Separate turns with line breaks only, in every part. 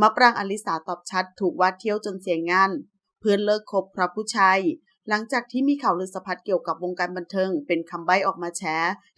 มะปรางอลิสาตอบชัดถูกวัดเที่ยวจนเสียงาน เพื่อนเลิกคบเพราะผู้ชายหลังจากที่มีข่าวลือสะพัดเกี่ยวกับวงการบันเทิง เป็นคำใบ้ออกมาแฉ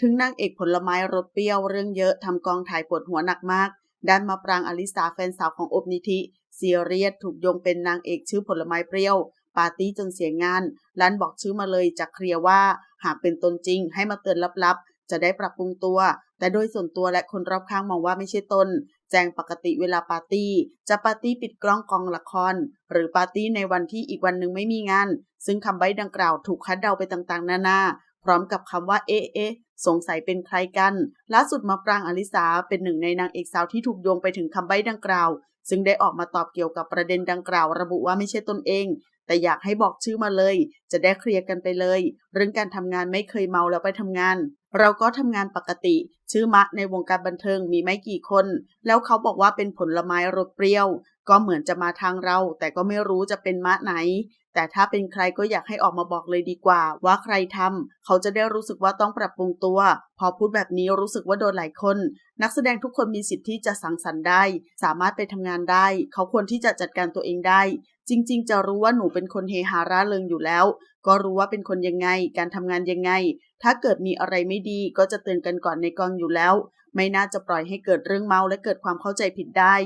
ถึงนางเอกผลไม้รสเปรี้ยวเรื่องเยอะทำกองถ่ายปวดหัวหนักมาก ด้านมะปรางอลิสาแฟนสาวของอบนิธิเซียเรียสถูกโยงเป็นนางเอกชื่อผลไม้เปรี้ยว ปาร์ตี้จนเสียงานร้านบอกชื่อมาเลยจะเคลียร์ว่า หากเป็นตนจริงให้มาเตือนลับๆ จะได้ปรับปรุงตัว แต่โดยส่วนตัวและคนรอบข้างมองว่าไม่ใช่ตน แจ้งปกติเวลาปาร์ตี้ จะปาร์ตี้ปิดกล้องกองละคร หรือปาร์ตี้ในวันที่อีกวันหนึ่งไม่มีงาน ซึ่งคำใบ้ดังกล่าวถูกคัดเดาไปต่างๆ นานา พร้อมกับคำว่าเอ๊ะสงสัยเป็นใครกัน ล่าสุดมาปรางอลิสาเป็นหนึ่งในนางเอกสาวที่ถูกโยงไปถึงคำใบ้ดังกล่าว ซึ่งได้ออกมาตอบเกี่ยวกับประเด็นดังกล่าว ระบุว่าไม่ใช่ตนเอง แต่อยากให้บอกชื่อมาเลย จะได้เคลียร์กันไปเลย เรื่องการทำงานไม่เคยเมาแล้วไปทำงาน เราก็ทำงานปกติ ชื่อมะในวงการบันเทิงมีไม่กี่คน แล้วเขาบอกว่าเป็นผลไม้รสเปรี้ยว ก็เหมือนจะมาทางเรา แต่ก็ไม่รู้จะเป็นมะไหน แต่ถ้าเป็นใครก็อยากให้ออกมาบอกเลยดีกว่า ว่าใครทำเขาจะได้รู้สึกว่าต้องปรับปรุงตัว พอพูดแบบนี้รู้สึกว่าโดนหลายคน นักแสดงทุกคนมีสิทธิ์ที่จะสังสรรค์ได้ สามารถไปทำงานได้ เขาควรที่จะจัดการตัวเองได้ จริง ๆ จะรู้ว่าหนูเป็นคนเฮฮาร่าเริงอยู่แล้ว ก็รู้ว่าเป็นคนยังไง การทำงานยังไง ถ้าเกิดมีอะไรไม่ดีก็จะเตือนกันก่อนในกองอยู่แล้ว ไม่น่าจะปล่อยให้เกิดเรื่องเมาและเกิดความเข้าใจผิดได้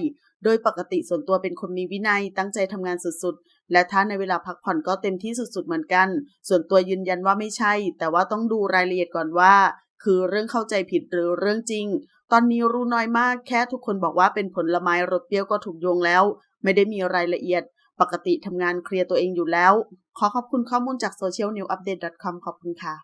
โดยปกติส่วนตัวเป็นคนมีวินัยตั้งใจทำงานสุดๆ และถ้าในเวลาพักผ่อนก็เต็มที่สุดๆเหมือนกัน ส่วนตัวยืนยันว่าไม่ใช่ แต่ว่าต้องดูรายละเอียดก่อนว่า คือเรื่องเข้าใจผิดหรือเรื่องจริง ตอนนี้รู้น้อยมากแค่ทุกคนบอกว่าเป็นผลไม้รสเปรี้ยวก็ถูกโยงแล้ว ไม่ได้มีรายละเอียด ปกติทำงานเคลียร์ตัวเองอยู่แล้ว ขอขอบคุณข้อมูลจาก socialnewupdate.com ขอบคุณค่ะ